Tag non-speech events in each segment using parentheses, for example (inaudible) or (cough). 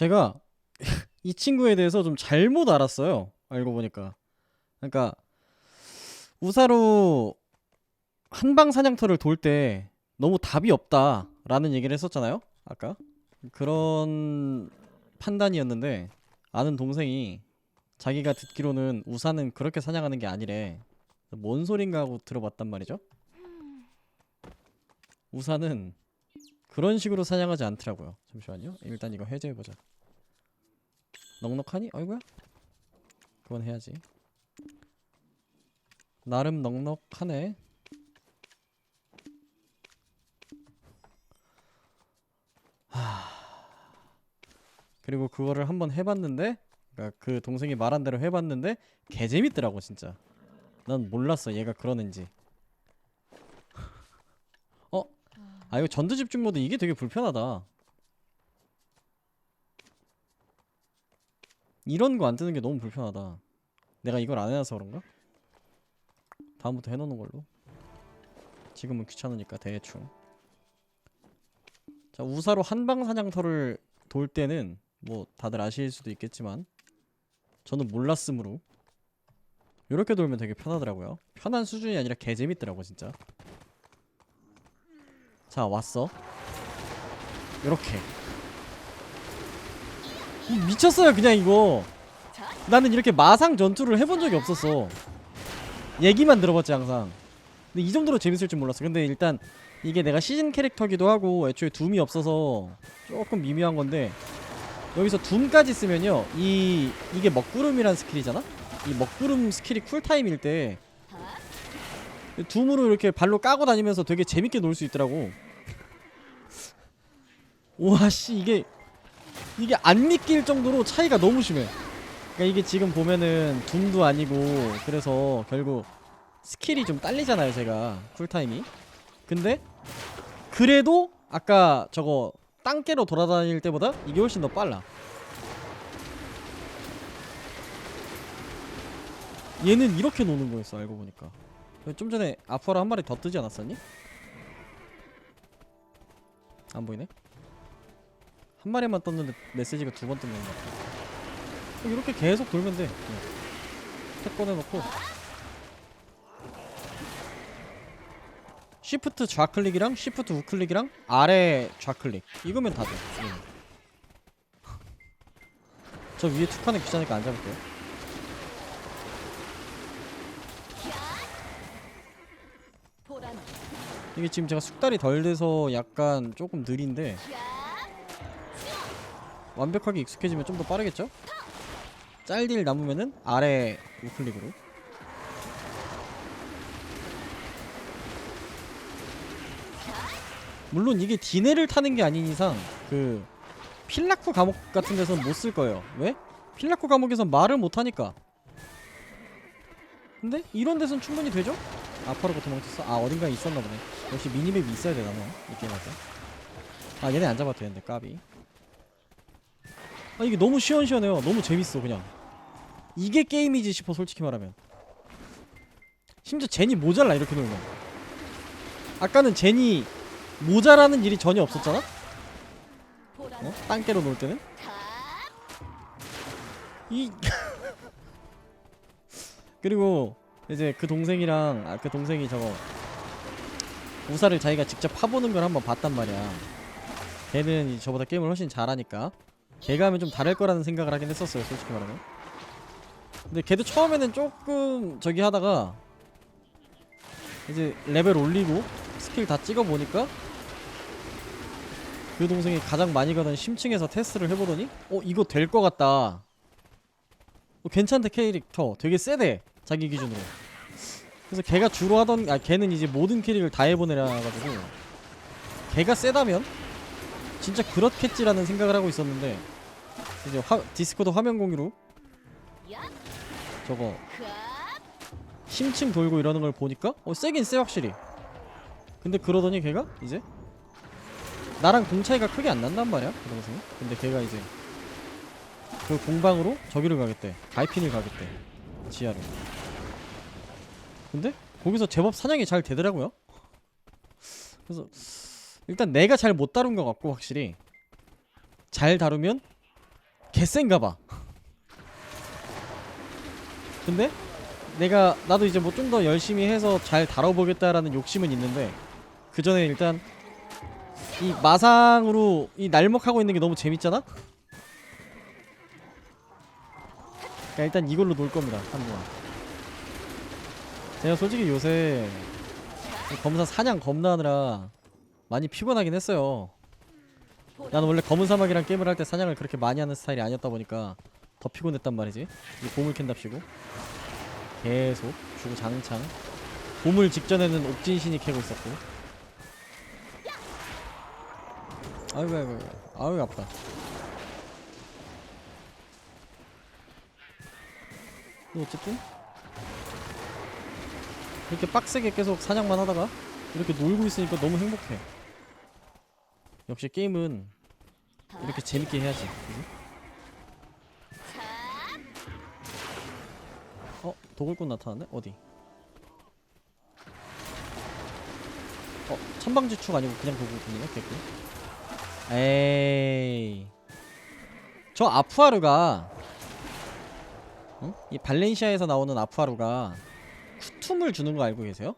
제가 (laughs) 이 친구에 대해서 좀 잘못 알았어요. 알고 보니까. 그러니까 우사로 한방 사냥터를 돌 때 너무 답이 없다라는 얘기를 했었잖아요. 아까 그런 판단이었는데 아는 동생이 자기가 듣기로는 우사는 그렇게 사냥하는 게 아니래. 뭔 소린가 하고 들어봤단 말이죠. 우사는 그런 식으로 사냥하지 않더라고요. 잠시만요. 일단 이거 해제해보자. 넉넉하니? 어이구야. 그건 해야지. 나름 넉넉하네. 하... 그리고 그거를 한번 해봤는데, 그러니까 그 동생이 말한 대로 해봤는데 개 재밌더라고 진짜. 난 몰랐어 얘가 그러는지. (laughs) 어? 아 이거 전투 집중 모드 이게 되게 불편하다. 이런 거 안 뜨는 게 너무 불편하다. 내가 이걸 안 해놔서 그런가? 다음부터 해놓는 걸로. 지금은 귀찮으니까 대충. 자 우사로 한방 사냥터를 돌 때는 뭐 다들 아실 수도 있겠지만 저는 몰랐으므로 이렇게 돌면 되게 편하더라고요. 편한 수준이 아니라 개 재밌더라고 진짜. 자 왔어. 이렇게. 이 미쳤어요 그냥 이거. 나는 이렇게 마상 전투를 해본 적이 없었어. 얘기만 들어봤지 항상. 근데 이 정도로 재밌을 줄 몰랐어. 근데 일단 이게 내가 시즌 캐릭터기도 하고 애초에 둠이 없어서 조금 미묘한 건데 여기서 둠까지 쓰면요 이 이게 먹구름이란 스킬이잖아 이 먹구름 스킬이 쿨타임일 때 둠으로 이렇게 발로 까고 다니면서 되게 재밌게 놀 수 있더라고 와씨 이게 이게 안 믿길 정도로 차이가 너무 심해 그러니까 이게 지금 보면은 둠도 아니고 그래서 결국 스킬이 좀 딸리잖아요 제가. 쿨타임이. 근데 그래도 아까 저거 땅깨로 돌아다닐 때보다 이게 훨씬 더 빨라. 얘는 이렇게 노는 거였어 알고 보니까. 좀 전에 아쿠아라 한 마리 더 뜨지 않았었니? 안 보이네 한 마리만 떴는데 메시지가 두 번 뜬 건가? 이렇게 계속 돌면 돼. 그냥. 탭 꺼내놓고. 시프트 좌클릭이랑 시프트 우클릭이랑 아래 좌클릭. 이거면 다돼. 저 위에 툭하는 귀찮으니까 안 잡을게요. 이게 지금 제가 숙달이 덜 돼서 약간 조금 느린데 완벽하게 익숙해지면 좀 더 빠르겠죠? 짤딜 남으면은 아래 우클릭으로 물론 이게 디네를 타는 게 아닌 이상 그 필라쿠 감옥 같은 데서는 못 쓸 거예요. 왜? 필라쿠 감옥에선 말을 못 하니까. 근데 이런 데선 충분히 되죠? 아파르고 도망쳤어? 아 어딘가에 있었나 보네. 역시 미니맵이 있어야 되나 뭐. 이 게임에서. 아 얘네 안 잡아도 되는데 까비. 아 이게 너무 시원시원해요. 너무 재밌어 그냥. 이게 게임이지 싶어 솔직히 말하면. 심지어 제니 모자라 이렇게 놀면. 아까는 제니 모자라는 일이 전혀 없었잖아? 어? 땅깨로 놀 때는? 이 (laughs) 그리고 이제 그 동생이랑 아 그 동생이 저거 우사를 자기가 직접 파보는 걸 한번 봤단 말이야. 걔는 이 저보다 게임을 훨씬 잘하니까 걔가 하면 좀 다를 거라는 생각을 하긴 했었어요, 솔직히 말하면. 근데 걔도 처음에는 조금 저기 하다가 이제 레벨 올리고 스킬 다 찍어 보니까 그 동생이 가장 많이 가던 심층에서 테스트를 해보더니 어 이거 될것 같다. 어, 괜찮대 캐릭터. 되게 세대 자기 기준으로. 그래서 걔가 주로 하던 아 걔는 이제 모든 캐릭을 다 해보내라 가지고 걔가 세다면 진짜 그렇겠지라는 생각을 하고 있었는데 이제 화, 디스코드 화면 공유로 저거 심층 돌고 이러는 걸 보니까 어 세긴 세 확실히. 근데 그러더니 걔가 이제 나랑 공 차이가 크게 안 난단 말이야 그 동생이 근데 걔가 이제 그 공방으로 저기를 가겠대. 가이핀을 가겠대. 지하를. 근데 거기서 제법 사냥이 잘 되더라고요. 그래서 일단 내가 잘 못 다룬 것 같고 확실히. 잘 다루면 개센가봐. 근데 내가 나도 이제 뭐 좀 더 열심히 해서 잘 다뤄보겠다라는 욕심은 있는데 그 전에 일단 이 마상으로 이 날먹하고 있는 게 너무 재밌잖아? 그러니까 일단 이걸로 놀 겁니다 한동안. 제가 솔직히 요새 이 검사 사냥 겁나 하느라 많이 피곤하긴 했어요 나는 원래 검은 사막이랑 게임을 할 때 사냥을 그렇게 많이 하는 스타일이 아니었다 보니까 더 피곤했단 말이지. 이 보물 캔답시고. 계속 주고 장창. 보물 직전에는 옥진신이 캐고 있었고 아이고 아이고. 아이고 아프다. 근데 어쨌든 이렇게 빡세게 계속 사냥만 하다가 이렇게 놀고 있으니까 너무 행복해 역시 게임은 이렇게 재밌게 해야지 그지? 어? 도굴꾼 나타났네? 어디? 어? 천방지축 아니고 그냥 도굴꾼이네? 개꿀 에이 저 아프하루가 응? 이 발렌시아에서 나오는 아프하루가 쿠툼을 주는 거 알고 계세요?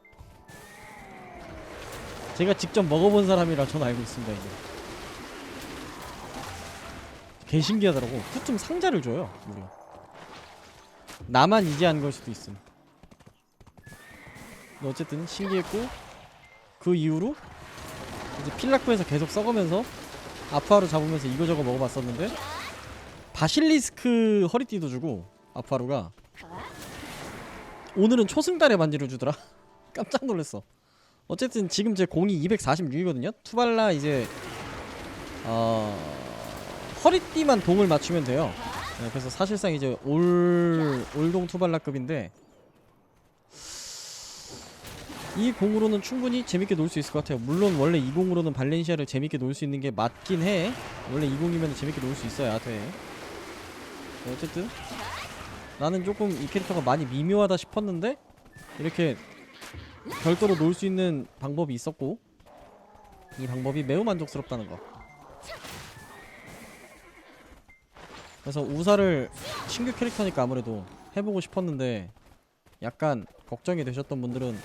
제가 직접 먹어본 사람이라 저는 알고 있습니다 이제. 개 신기하더라고. 쿠툼 상자를 줘요 무려 나만 이제 안 걸 수도 있음. 근데 어쨌든 신기했고 그 이후로 이제 필라코에서 계속 썩으면서 아프하루 잡으면서 이거저거 먹어봤었는데 바실리스크 허리띠도 주고 아프하루가. 오늘은 초승달의 반지를 주더라. (laughs) 깜짝 놀랐어 어쨌든 지금 제 공이 246이거든요 투발라 이제 어 허리띠만 동을 맞추면 돼요 네, 그래서 사실상 이제 올 올동 투발라급인데 이 공으로는 충분히 재밌게 놀 수 있을 것 같아요. 물론 원래 이 공으로는 발렌시아를 재밌게 놀 수 있는 게 맞긴 해. 원래 이 공이면 재밌게 놀 수 있어야 돼. 네, 어쨌든 나는 조금 이 캐릭터가 많이 미묘하다 싶었는데 이렇게 별도로 놀수 있는 방법이 있었고 이 방법이 매우 만족스럽다는 거. 그래서 우사를 신규 캐릭터니까 아무래도 해보고 싶었는데 약간 걱정이 되셨던 분들은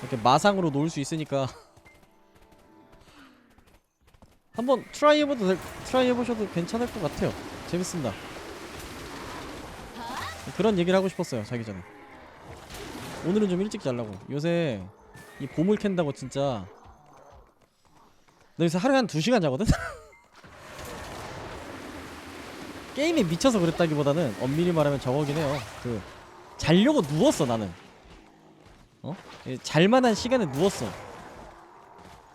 이렇게 마상으로 놀수 있으니까 (laughs) 한번 트라이 해봐도 될, 트라이 해보셔도 괜찮을 것 같아요. 재밌습니다. 그런 얘기를 하고 싶었어요 자기 전에. 오늘은 좀 일찍 자려고. 요새 이 보물 캔다고 진짜 나 요새 하루에 한 2시간 자거든? (laughs) 게임에 미쳐서 그랬다기보다는 엄밀히 말하면 저거긴 해요. 그 자려고 누웠어 나는. 어? 예, 잘만한 시간에 누웠어.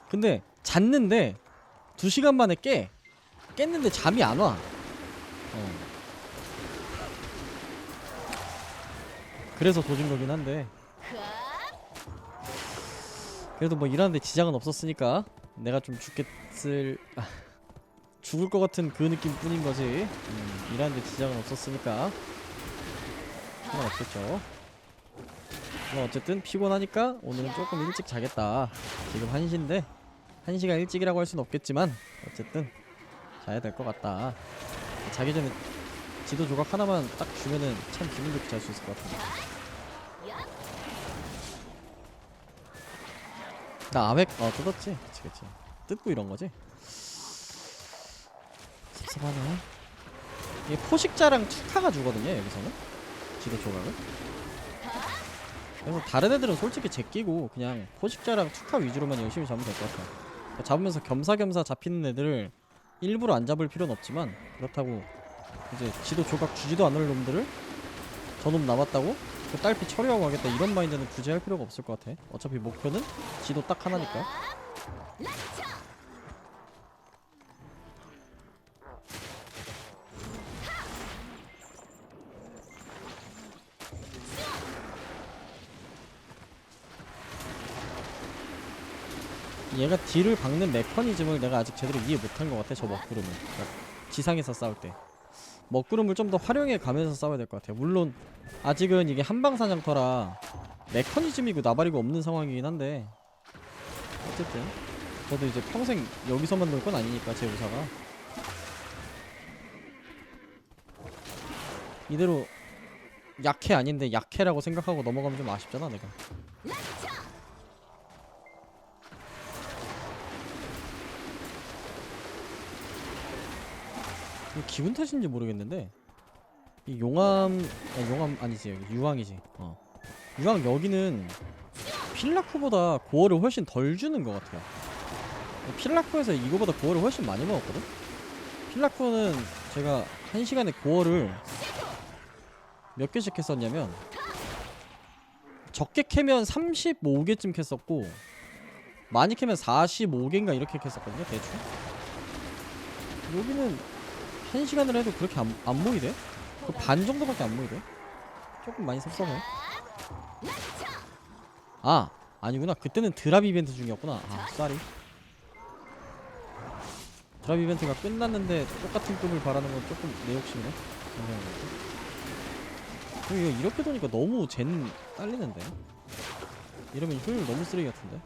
근데 잤는데 2시간 만에 깨. 깼는데 잠이 안 와. 어. 그래서 도진 거긴 한데. 그래도 뭐 일하는데 지장은 없었으니까 내가 좀 죽겠을 아, (laughs) 죽을 것 같은 그 느낌 뿐인 거지. 음, 일하는데 지장은 없었으니까 상관없겠죠. 뭐 어쨌든 피곤하니까 오늘은 조금 일찍 자겠다. 지금 1시인데 1시가 일찍이라고 할 순 없겠지만 어쨌든 자야 될 것 같다. 자기 전에 지도 조각 하나만 딱 주면은 참 기분 좋게 잘 수 있을 것 같은데. 나 아벡 어 뜯었지? 그치 그치. 뜯고 이런 거지? 섭섭하네 이게 포식자랑 투카가 주거든요 여기서는. 지도 조각을. 그래서 다른 애들은 솔직히 제끼고 그냥 포식자랑 투카 위주로만 열심히 잡으면 될 것 같아 그러니까 잡으면서 겸사겸사 잡히는 애들을 일부러 안 잡을 필요는 없지만 그렇다고 이제 지도 조각 주지도 않을 놈들을 저놈 남았다고 그 딸피 처리하고 가겠다. 이런 마인드는 굳이 할 필요가 없을 것 같아. 어차피 목표는 지도 딱 하나니까. 얘가 딜을 박는 메커니즘을 내가 아직 제대로 이해 못한 것 같아 저 먹구름을 그러니까 지상에서 싸울 때 먹구름을 좀 더 활용해 가면서 싸워야 될 것 같아요. 물론 아직은 이게 한방사냥터라 메커니즘이고 나발이고 없는 상황이긴 한데 어쨌든 저도 이제 평생 여기서만 놀 건 아니니까 제 우사가. 이대로 약해 아닌데 약해라고 생각하고 넘어가면 좀 아쉽잖아 내가 기분 탓인지 모르겠는데 이 용암 아, 용암 아니지 여기 유황이지. 어. 유황 여기는 필라쿠보다 고어를 훨씬 덜 주는 것 같아요. 필라쿠에서 이거보다 고어를 훨씬 많이 먹었거든? 필라쿠는 제가 한 시간에 고어를 몇 개씩 했었냐면 적게 캐면 35개쯤 캤었고 많이 캐면 45개인가 이렇게 캤었거든요 대충. 여기는 한 시간을 해도 그렇게 안, 안 모이대? 그반 정도밖에 안 모이대? 조금 많이 섭섭해. 아 아니구나. 그때는 드랍 이벤트 중이었구나. 아 쏘리. 드랍 이벤트가 끝났는데 똑같은 꿈을 바라는 건 조금 내 욕심이네. 어, 이거 이렇게 도니까 너무 젠 딸리는데? 이러면 효율 너무 쓰레기 같은데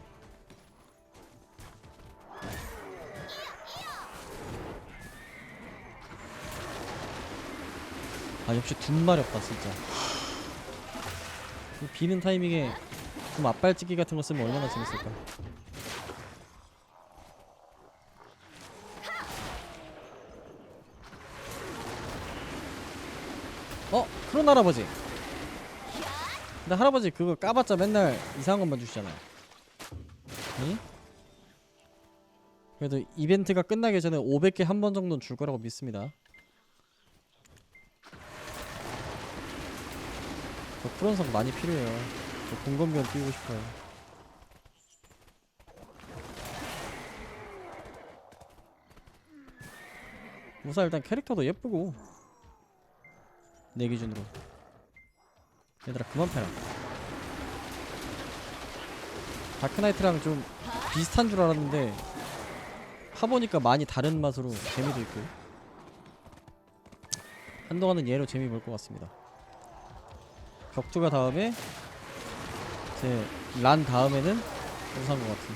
아 역시 둔말이 없다 진짜. 이 비는 타이밍에 좀 앞발찍기 같은 거 쓰면 얼마나 재밌을까. 어? 크론 할아버지. 근데 할아버지 그거 까봤자 맨날 이상한 것만 주시잖아요. 응? 그래도 이벤트가 끝나기 전에 500개 한 번 정도는 줄 거라고 믿습니다 저 크론성 많이 필요해요. 저 공검견 띄우고 싶어요. 우선 일단 캐릭터도 예쁘고. 내 기준으로. 얘들아 그만 패라. 다크나이트랑 좀 비슷한 줄 알았는데 하보니까 많이 다른 맛으로 재미도 있고. 한동안은 얘로 재미 볼 것 같습니다 격투가 다음에 제란 다음에는 우산 것 같은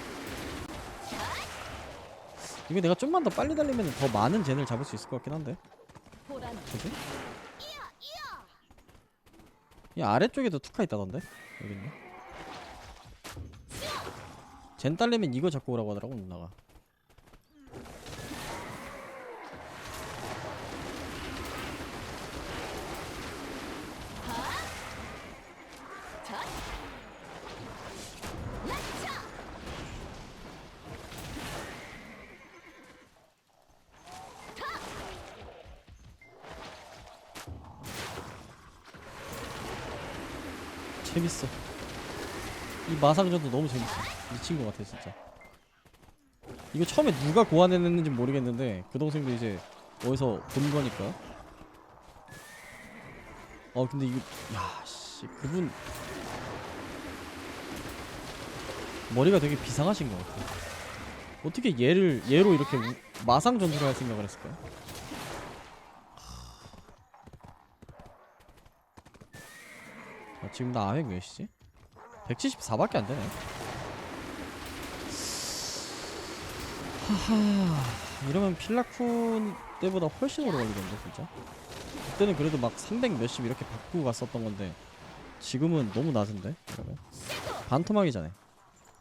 이거 내가 좀만 더 빨리 달리면 더 많은 젠을 잡을 수 있을 것 같긴 한데 그지? 이 아래쪽에도 투카 있다던데? 여기 있네 젠 딸리면 이거 잡고 오라고 하더라고 누나가 재밌어. 이 마상전도 너무 재밌어. 미친 것 같아 진짜. 이거 처음에 누가 고안해냈는지 모르겠는데 그 동생도 이제 어디서 본 거니까. 어 근데 이거 야씨 그분. 머리가 되게 비상하신 것 같아. 어떻게 얘를 얘로 이렇게 우- 마상 전투를 할 생각을 했을까요? 지금 나 아획 몇이지? 174밖에 안 되네. 하하, 이러면 필라쿤 때보다 훨씬 오래 걸리겠는데 진짜. 그때는 그래도 막 300 몇십 이렇게 바꾸고 갔었던 건데 지금은 너무 낮은데 이러면 반토막이잖아.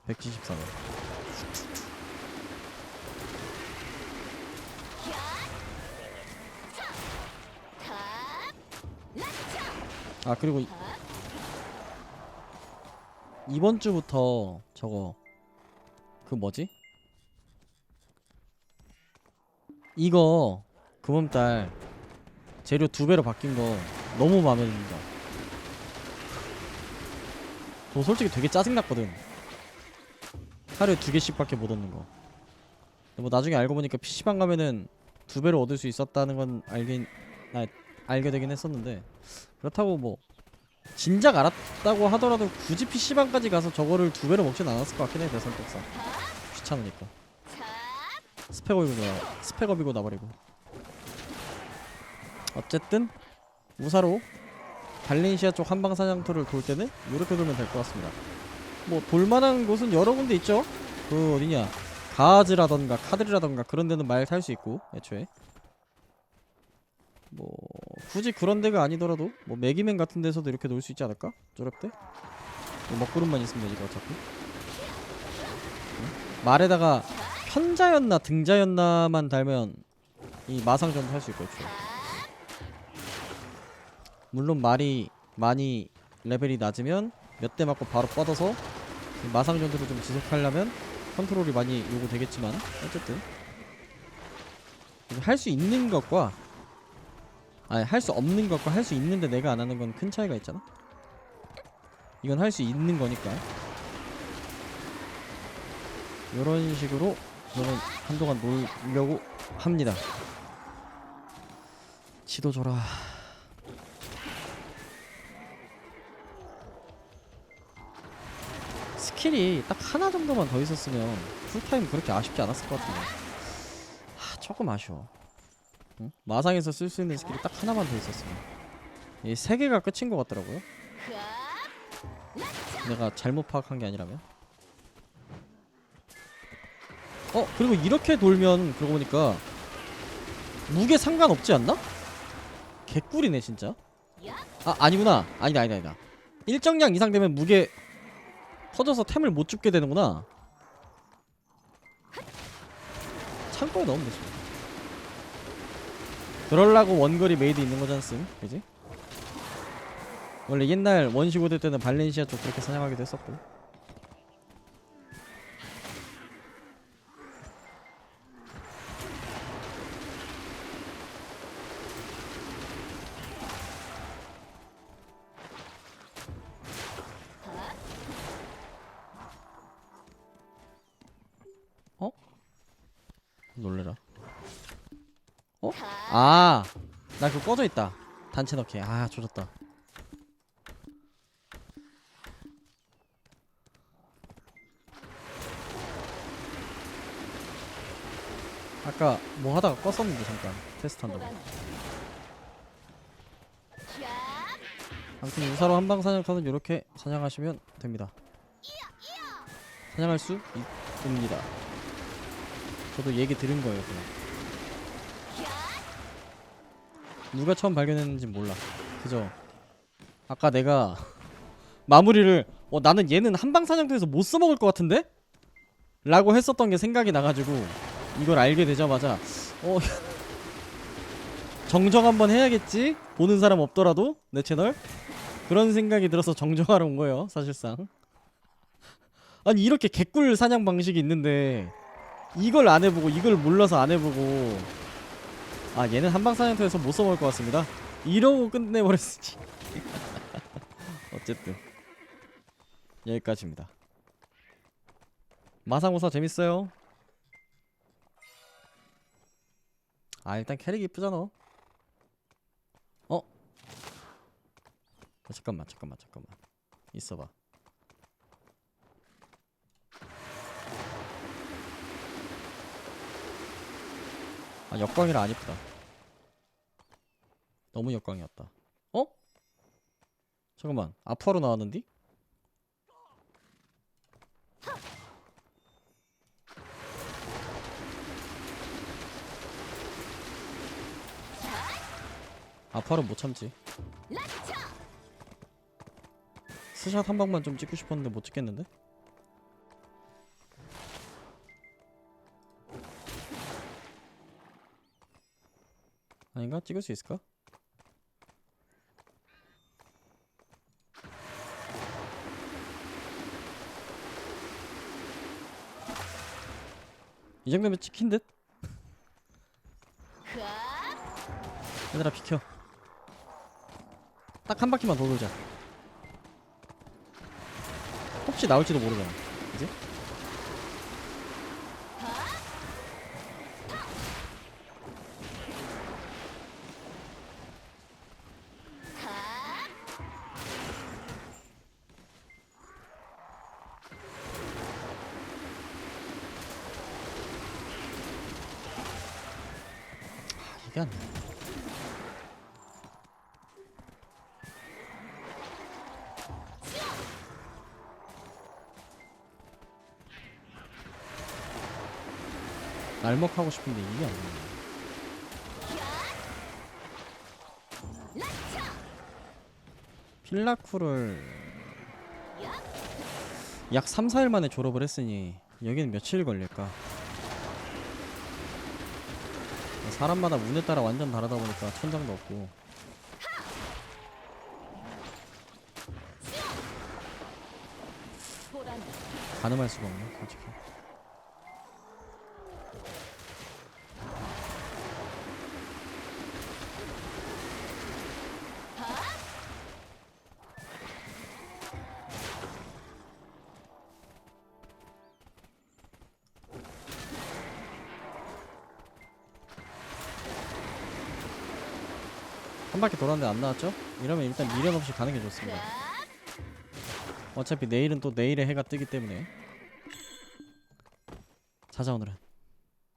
174면. 아 그리고 이- 이번 주부터 저거 그 뭐지? 이거 그번 달 재료 두 배로 바뀐 거 너무 마음에 듭니다. 저 솔직히 되게 짜증 났거든. 하루에 두 개씩밖에 못 얻는 거. 뭐 나중에 알고 보니까 PC방 가면은 두 배로 얻을 수 있었다는 건 알긴 아, 알게 되긴 했었는데 그렇다고 뭐 진작 알았다고 하더라도 굳이 PC방까지 가서 저거를 두 배로 먹진 않았을 것 같긴 해 대선택상. 귀찮으니까. 스펙업이고 나. 스펙업이고 나버리고. 어쨌든 우사로 발렌시아 쪽 한방 사냥터를 돌 때는 이렇게 돌면 될 것 같습니다. 뭐 돌만한 곳은 여러 군데 있죠? 그 어디냐. 가즈라던가 카드리라던가 그런 데는 말 탈 수 있고 애초에 뭐 굳이 그런 데가 아니더라도 뭐 매기맨 같은 데서도 이렇게 놀 수 있지 않을까? 저럴 때? 뭐 먹구름만 있으면 되니까 어차피 응? 말에다가 편자였나 등자였나만 달면 이 마상전도 할수 있겠죠 물론 말이 많이 레벨이 낮으면 몇 대 맞고 바로 뻗어서 이 마상전투를 좀 지속하려면 컨트롤이 많이 요구되겠지만 어쨌든 할 수 있는 것과 아니 할 수 없는 것과 할 수 있는데 내가 안 하는 건 큰 차이가 있잖아. 이건 할 수 있는 거니까. 이런 식으로 저는 한동안 놀려고 합니다. 지도 줘라. 스킬이 딱 하나 정도만 더 있었으면 풀타임 그렇게 아쉽지 않았을 것 같은데. 하, 조금 아쉬워. 응? 마상에서 쓸 수 있는 스킬이 딱 하나만 더 있었으면. 이세 개가 끝인 것 같더라고요. 내가 잘못 파악한 게 아니라면. 어 그리고 이렇게 돌면 그러고 보니까 무게 상관없지 않나? 개꿀이네 진짜. 아 아니구나. 아니다 아니다 아니다. 일정량 이상 되면 무게 터져서 템을 못 줍게 되는구나. 창고에 넣으면 되지. 그럴라고 원거리 메이드 있는 거잖음, 그지? 원래 옛날 원시고대 때는 발렌시아 쪽 그렇게 사냥하기도 했었고. 그거 꺼져 있다. 단체 넣기. 아, 조졌다. 아까 뭐 하다가 껐었는데 잠깐 테스트 한다고. 아무튼 유사로 한방 사냥터는 이렇게 사냥하시면 됩니다. 사냥할 수 있습니다. 저도 얘기 들은 거예요 그냥 누가 처음 발견했는지 몰라. 그죠? 아까 내가 (laughs) 마무리를 어 나는 얘는 한방 사냥터에서 못 써먹을 것 같은데? 라고 했었던 게 생각이 나가지고 이걸 알게 되자마자 어 (laughs) 정정 한번 해야겠지? 보는 사람 없더라도? 내 채널? 그런 생각이 들어서 정정하러 온 거예요 사실상. (laughs) 아니 이렇게 개꿀 사냥 방식이 있는데 이걸 안 해보고 이걸 몰라서 안 해보고 아 얘는 한방사냥터에서 못 써먹을 것 같습니다. 이러고 끝내버렸지. (laughs) 어쨌든. 여기까지입니다. 마상우사 재밌어요. 아 일단 캐릭 이쁘잖아. 어? 어 잠깐만 잠깐만 잠깐만. 있어봐 아 역광이라 안 이쁘다 너무 역광이었다 어? 잠깐만 아쿠아로 나왔는디? 아쿠아로 못 참지 스샷 한 방만 좀 찍고 싶었는데 못 찍겠는데? 아닌가? 찍을 수 있을까? 이 정도면 찍힌 듯? 얘들아 비켜 딱 한 바퀴만 더 돌자 혹시 나올지도 모르잖아 그 기억이 안 나요. 날먹하고 싶은데 이게 안 나요. 필라쿠를 약 3, 4일 만에 졸업을 했으니 여기는 며칠 걸릴까? 사람마다 운에 따라 완전 다르다 보니까 천장도 없고. 가늠할 수가 없네 솔직히 한 바퀴 돌았는데 안 나왔죠? 이러면 일단 미련 없이 가는 게 좋습니다. 어차피 내일은 또 내일의 해가 뜨기 때문에. 자자 오늘은